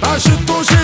把十多岁。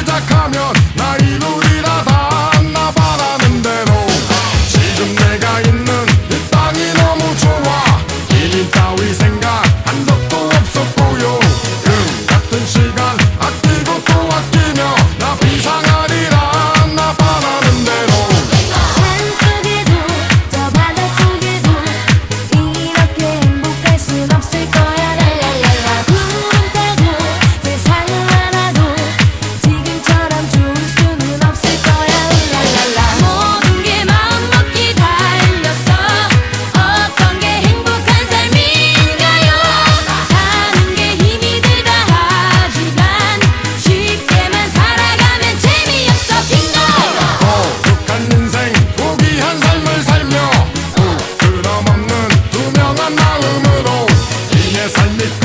alımın ol Yine senlik